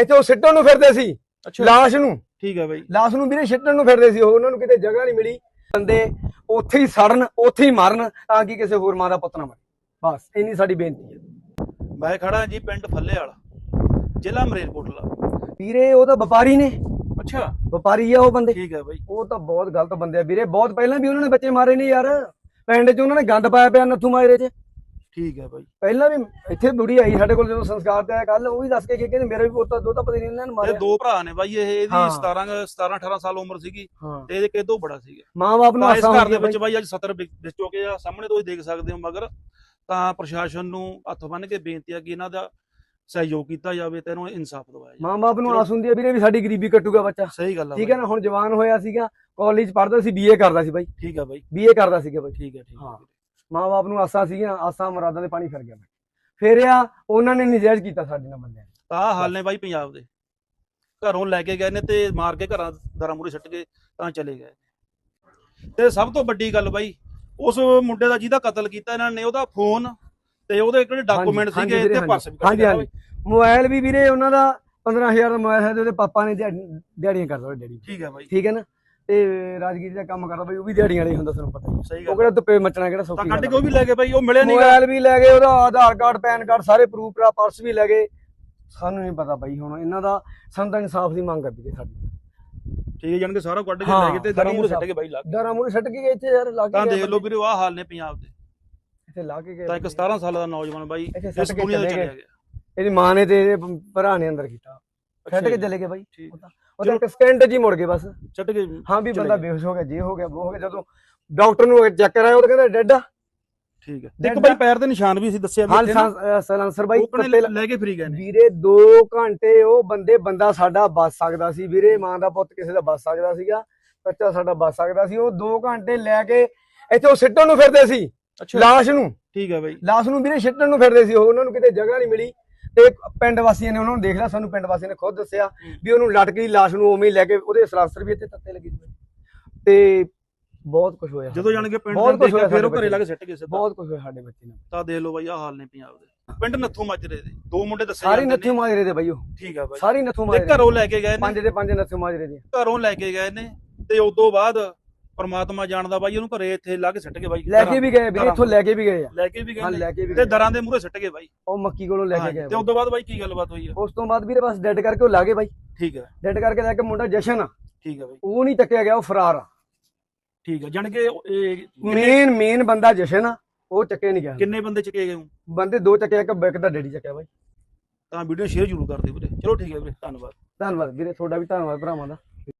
ਇੱਥੇ ਉਹ ਸਿੱਟਣ ਨੂੰ ਫਿਰਦੇ ਸੀ ਲਾਸ਼ ਨੂੰ। ਠੀਕ ਹੈ ਬਾਈ। ਲਾਸ਼ ਨੂੰ ਵੀਰੇ ਸਿੱਟਣ ਨੂੰ ਫਿਰਦੇ ਸੀ ਉਹ ਉਹਨਾਂ ਨੂੰ ਕਿਤੇ ਜਗ੍ਹਾ ਨਹੀਂ ਮਿਲੀ। ਬੰਦੇ ਉੱਥੇ ਹੀ ਸੜਨ ਉੱਥੇ ਹੀ ਮਰਨ ਤਾਂ ਕਿ ਕਿਸੇ ਹੋਰ ਮਾਂ ਦਾ ਪੁੱਤ ਨਾ ਮਰੇ। ਬਸ ਇੰਨੀ ਸਾਡੀ ਬੇਨਤੀ ਹੈ। ਮੈਂ ਖੜਾ ਜੀ ਪਿੰਡ ਫੱਲੇ ਵਾਲਾ ਜ਼ਿਲ੍ਹਾ ਮਰੇਲਕੋਟਲਾ ਵੀਰੇ ਉਹ ਤਾਂ ਵਪਾਰੀ ਨੇ। ਅੱਛਾ। ਵਪਾਰੀ ਆ ਉਹ ਬੰਦੇ। ਠੀਕ ਹੈ ਬਾਈ। ਉਹ ਤਾਂ ਬਹੁਤ ਗਲਤ ਬੰਦੇ ਆ ਵੀਰੇ। ਬਹੁਤ ਪਹਿਲਾਂ ਵੀ ਉਹਨਾਂ ਨੇ ਬੱਚੇ ਮਾਰੇ ਨੇ ਯਾਰ। ਪਿੰਡ 'ਚ ਉਹਨਾਂ ਨੇ ਗੰਦ ਪਾਇਆ ਪਿਆ ਨੱਥੂ ਮਾਜਰੇ 'ਚ। ਠੀਕ ਹੈ ਬਾਈ। ਪਹਿਲਾਂ ਵੀ ਇੱਥੇ ਬੁੜੀ ਆਈ ਸਾਡੇ ਕੋਲ ਜਦੋਂ ਸੰਸਕਾਰ ਤੇ ਆਇਆ ਕੱਲ ਉਹ ਵੀ ਦੱਸ ਕੇ ਗਈ ਕਿ ਮੇਰਾ ਵੀ ਪੋਤਾ ਦੋ ਤਾਂ ਪਤਾ ਨਹੀਂ ਇਹਨਾਂ ਨੇ ਇਹ ਮਾਰਿਆ ਦੋ ਭਰਾ ਨੇ ਬਾਈ ਇਹ ਇਹਦੀ ਹਾਂ। 17 17 18 ਸਾਲ ਉਮਰ ਸੀਗੀ ਹਾਂ। ਤੇ ਇਹਦੇ ਕਿਦੋਂ ਬੜਾ ਸੀਗਾ। ਮਾਂ-ਬਾਪ ਨੂੰ ਆਸਾਂ ਘਰ ਦੇ ਵਿੱਚ ਬਾਈ। ਅੱਜ 70 ਵਿਕ ਵਿਕ ਚੁੱਕੇ ਆ ਸਾਹਮਣੇ ਤੁਸੀਂ ਦੇਖ ਸਕਦੇ ਹੋ ਮਗਰ ਤਾਂ ਪ੍ਰਸ਼ਾਸਨ ਨੂੰ ਹੱਥ ਬੰਨ ਕੇ ਬੇਨਤੀ ਆ ਕਿ ਇਹਨਾਂ ਦਾ ਸਹਿਯੋਗ ਕੀਤਾ ਜਾਵੇ ਤੇ ਇਹਨੂੰ ਇਨਸਾਫ ਦਿਵਾਇਆ ਜਾਵੇ। ਮਾਂ-ਬਾਪ ਨੂੰ। ਆਸ ਹੁੰਦੀ ਹੈ ਵੀਰੇ ਵੀ ਸਾਡੀ ਗਰੀਬੀ ਕੱਟੂਗਾ ਬੱਚਾ। ਸਹੀ ਗੱਲ ਆ ਠੀਕ ਹੈ ਨਾ ਹੁਣ ਜਵਾਨ ਹੋਇਆ ਸੀਗਾ ਕਾਲਜ ਪੜ੍ਹਦਾ ਸੀ ਬੀਏ ਕਰਦਾ ਸੀ ਬਾਈ। ਠੀਕ ਹੈ ਬਾਈ। ਬੀਏ ਕਰਦਾ ਸੀਗਾ ਬਾਈ। ਠੀਕ ਹੈ ਠੀਕ ਹਾਂ। ਮਾਂ-ਬਾਪ ਨੂੰ ਆਸਾਂ ਸੀਗੀਆਂ ਆਸਾਂ ਮੁਰਾਦਾਂ ਦੇ ਪਾਣੀ ਫਿਰ ਗਿਆ ਬਾਈ ਫਿਰ ਆ ਉਹਨਾਂ ਨੇ ਨਜਾਇਜ਼ ਕੀਤਾ ਸਾਡੇ ਨਾਲ ਬੰਦਿਆਂ ਨੇ। ਆਹ ਹਾਲ ਨੇ ਬਾਈ ਪੰਜਾਬ ਦੇ। ਘਰੋਂ ਲੈ ਕੇ ਗਏ ਨੇ ਤੇ ਮਾਰ ਕੇ ਘਰਾਂ ਦਰਾਂ ਮੂਰੇ ਛੱਟ ਕੇ ਤਾਂ ਚਲੇ ਗਏ। ਤੇ ਸਭ ਤੋਂ ਵੱਡੀ ਗੱਲ ਬਾਈ ਉਸ ਮੁੰਡੇ ਦਾ ਜਿਹਦਾ ਕਤਲ ਕੀਤਾ ਇਹਨਾਂ ਨੇ ਉਹਦਾ ਫੋਨ ਤੇ ਉਹਦੇ ਕਿਹੜੇ ਡਾਕੂਮੈਂਟ ਸੀਗੇ ਤੇ ਪਰਸ ਵੀ ਹਾਂਜੀ ਹਾਂਜੀ। ਮੋਬਾਈਲ ਵੀ ਵੀਰੇ ਉਹਨਾਂ ਦਾ 15000 ਦਾ ਮੋਬਾਈਲ ਹੈ ਤੇ ਉਹਦੇ ਪਾਪਾ ਨੇ ਦਿਹਾੜੀ- ਦਿਹਾੜੀਆਂ ਕਰਦਾ ਡੈਡੀ ਠੀਕ ਹੈ ਬਾਈ। ਠੀਕ ਹੈ ਨਾ? ਤੇ ਰਾਜਗੀਰ ਦਾ ਕੰਮ ਕਰਦਾ ਬਾਈ ਉਹ ਵੀ ਦਿਹਾੜੀਆਂ ਵਾਲੇ ਹੁੰਦਾ ਤੁਹਾਨੂੰ ਪਤਾ ਹੀ। ਸਹੀ ਉਹ ਗੱਲ ਕਿਹੜਾ ਧੁੱਪੇ ਮੱਚਣਾ ਕਿਹੜਾ ਤਾਂ ਸੌਖੀ ਕੱਢ ਕੇ ਉਹ ਵੀ ਲੈ ਗਏ ਬਾਈ ਉਹ ਮਿਲਿਆ ਨਹੀਂ ਮੋਬਾਈਲ ਵੀ ਲੈ ਗਏ ਉਹਦਾ ਆਧਾਰ ਕਾਰਡ ਪੈਨ ਕਾਰਡ ਸਾਰੇ ਪ੍ਰੂਫ ਦਾ ਪਰਸ ਵੀ ਲੈ ਗਏ। ਸਾਨੂੰ ਨਹੀਂ ਪਤਾ ਬਾਈ ਹੁਣ ਇਹਨਾਂ ਦਾ ਸਾਨੂੰ ਤਾਂ ਇਨਸਾਫ ਦੀ ਮੰਗ ਹੈ ਵੀਰੇ ਸਾਡੀ ਠੀਕ ਹੈ ਜਾਨ ਕੇ ਸਾਰਾ ਕੱਢ ਕੇ ਲੈ ਗਏ ਤੇ ਦਰਾਂ ਮੂਰੇ ਛੱਟ ਕੇ ਬਾਈ ਲੱਗ ਡਰਾਂ ਮੂਰੇ ਛੱਡ ਕੇ ਗਏ ਇੱਥੇ ਯਾਰ ਲਾ ਕੇ ਤਾਂ ਦੇਖ ਲਓ ਵੀਰੇ ਆਹ ਹਾਲ ਨੇ ਪੰਜਾਬ ਦੇ। ਇੱਥੇ ਲਾ ਕੇ ਗਏ ਤਾਂ ਇੱਕ 17 ਸਾਲ ਦਾ ਨੌਜਵਾਨ ਬਾਈ ਇਸ ਦੁਨੀਆ ਤੋਂ ਚਲੇ ਗਿਆ। ਇਹਦੀ ਮਾਂ ਨੇ ਤੇ ਭਰਾ ਨੇ ਅੰਦਰ ਕੀਤਾ। ਛੱਡ ਕੇ ਚਲੇ ਗਏ ਬਾਈ। ਤਾਂ ਇੱਕ ਸਕਿੰਟ ਹੀ ਮੁੜ ਗਏ ਬਸ। ਛੱਟ ਕੇ ਹਾਂ ਵੀ ਬੰਦਾ ਗਏ। ਬੇਹੋਸ਼ ਹੋ ਗਿਆ ਜੇ ਹੋ ਗਿਆ ਉਹ ਹੋ ਗਿਆ ਜਦੋਂ ਡਾਕਟਰ ਨੂੰ ਚੈੱਕ ਕਰਾਇਆ ਉਹ ਕਹਿੰਦਾ ਡੈਡ ਆ। ਠੀਕ ਹੈ। ਇੱਕ ਬਾਈ ਪੈਰ ਦੇ ਨਿਸ਼ਾਨ ਵੀ ਸੀ ਦੱਸਿਆ ਵੀ ਹਾਂ ਸਲਾਂਸਰ ਬਾਈ ਕਣੇ ਲੈ ਕੇ ਫਰੀ ਗਏ ਨੇ। ਵੀਰੇ 2 ਘੰਟੇ ਉਹ ਬੰਦੇ ਬੰਦਾ ਸਾਡਾ ਬਚ ਸਕਦਾ ਸੀ। ਵੀਰੇ ਮਾਂ ਦਾ ਪੁੱਤ ਕਿਸੇ ਦਾ ਬਚ ਸਕਦਾ ਸੀਗਾ ਬੱਚਾ ਸਾਡਾ ਬਚ ਸਕਦਾ ਸੀ। ਉਹ 2 ਘੰਟੇ ਲੈ ਕੇ ਇੱਥੇ ਉਹ ਸਿੱਟਣ ਨੂੰ ਫਿਰਦੇ ਸੀ ਅੱਛਾ। ਲਾਸ਼ ਨੂੰ। ਠੀਕ ਹੈ ਬਾਈ। ਲਾਸ਼ ਨੂੰ ਵੀਰੇ ਸਿੱਟਣ ਨੂੰ ਫਿਰਦੇ ਸੀ ਉਹ ਉਹਨਾਂ ਨੂੰ ਕਿਤੇ ਜਗ੍ਹਾ ਨਹੀਂ ਮਿਲੀ। ਤੇ ਪਿੰਡ ਵਾਸੀਆਂ ਨੇ ਉਹਨਾਂ ਨੂੰ ਦੇਖ ਲਿਆ ਸਾਨੂੰ ਪਿੰਡ ਵਾਸੀਆਂ ਨੇ ਖੁਦ ਦੱਸਿਆ ਵੀ ਉਹਨੂੰ ਲਟਕੀ ਲਾਸ਼ ਨੂੰ ਉਵੇਂ ਹੀ ਲੈ ਕੇ ਉਹਦੇ ਸਲਾਂਸਰ ਵੀ ਇੱਥੇ ਤੱਤੇ ਲੱਗੇ ਸੀ ਤੇ ਬਹੁਤ ਕੁਝ ਹੋਇਆ ਜਦੋਂ ਜਾਣ ਕੇ ਪਿੰਡ ਬਹੁਤ ਦੇ ਹੋਇਆ ਦੇਖਿਆ ਫਿਰ ਉਹ ਘਰੇ ਲਾ ਕੇ ਸਿੱਟ ਗਏ ਸਿੱਧਾ। ਬਹੁਤ ਕੁਝ ਹੋਇਆ ਸਾਡੇ ਬੱਚੇ ਨਾਲ। ਤਾਂ ਦੇਖ ਲਓ ਬਾਈ ਆਹ ਹਾਲ ਨੇ ਪੰਜਾਬ ਦੇ। ਪਿੰਡ ਨੱਥੂ ਮਾਜਰੇ ਦੇ। ਦੋ ਮੁੰਡੇ ਦੱਸੇ ਸਾਰੀ ਨੱਥੂ ਮਾਜਰੇ ਦੇ ਬਾਈ ਉਹ। ਨੇ। ਠੀਕ ਆ ਬਾਈ। ਸਾਰੀ ਨੱਥੂ ਮਾਜਰੇ ਘਰੋਂ ਲੈ ਕੇ ਗਏ ਨੇ। ਪੰਜ ਦੇ ਪੰਜ ਨੱਥੂ ਮਾਜਰੇ ਦੇ। ਘਰੋਂ ਲੈ ਕੇ ਗਏ ਨੇ ਤੇ ਉਦੋਂ ਬਾਅਦ ਪਰਮਾਤਮਾ ਜਾਣਦਾ ਬਾਈ ਉਹਨੂੰ ਘਰੇ ਇੱਥੇ ਲਾ ਕੇ ਸਿੱਟ ਗਏ ਬਾਈ ਲੈ ਕੇ ਵੀ ਗਏ ਵੀਰੇ ਇੱਥੋਂ ਲੈ ਕੇ ਵੀ ਗਏ ਆ। ਲੈ ਕੇ ਵੀ ਗਏ ਹਾਂ ਨੇ। ਲੈ ਕੇ ਵੀ ਤੇ ਦਰਾਂ ਦੇ ਮੂਹਰੇ ਸਿੱਟ ਗਏ ਬਾਈ। ਉਹ ਮੱਕੀ ਕੋਲੋਂ ਲੈ ਕੇ ਗਏ ਤੇ ਉਦੋਂ ਬਾਅਦ ਬਾਈ ਕੀ ਗੱਲਬਾਤ ਹੋਈ ਆ? ਉਸ ਤੋਂ ਬਾਅਦ ਵੀਰੇ ਬਸ ਡੈਡ ਕਰਕੇ ਉਹ ਲਾ ਗਏ ਬਾਈ। ਠੀਕ ਹੈ ਡੈਡ ਕਰਕੇ ਲੈ ਕੇ ਮੁੰਡਾ ਜਸ਼ਨ ਆ। ਠੀਕ ਹੈ ਬਾਈ। ਉਹ ਨਹੀਂ ਚੱਕਿਆ ਗਿਆ ਉਹ ਫਰਾਰ ਆ। ਠੀਕ ਹੈ ਜਾਣ ਕੇ ਮੇਨ ਮੇਨ ਬੰਦਾ ਜਸ਼ਨ ਆ ਉਹ ਚੱਕਿਆ ਨਹੀਂ ਗਿਆ। ਕਿੰਨੇ ਬੰਦੇ ਚੱਕੇ ਗਏ? ਬੰਦੇ ਦੋ ਚੱਕਿਆ ਇੱਕ ਇੱਕ ਦਾ ਡੈਡੀ ਚੱਕਿਆ ਬਾਈ। ਤਾਂ ਵੀਡੀਓ ਸ਼ੇਅਰ ਜ਼ਰੂਰ ਕਰ ਦਿਓ ਵੀਰੇ। ਚਲੋ ਠੀਕ ਹੈ ਵੀਰੇ ਧੰਨਵਾਦ। ਧੰਨਵਾਦ ਵੀਰੇ ਤੁਹਾਡਾ ਵੀ ਧੰਨਵਾਦ ਭਰਾਵਾਂ ਦਾ।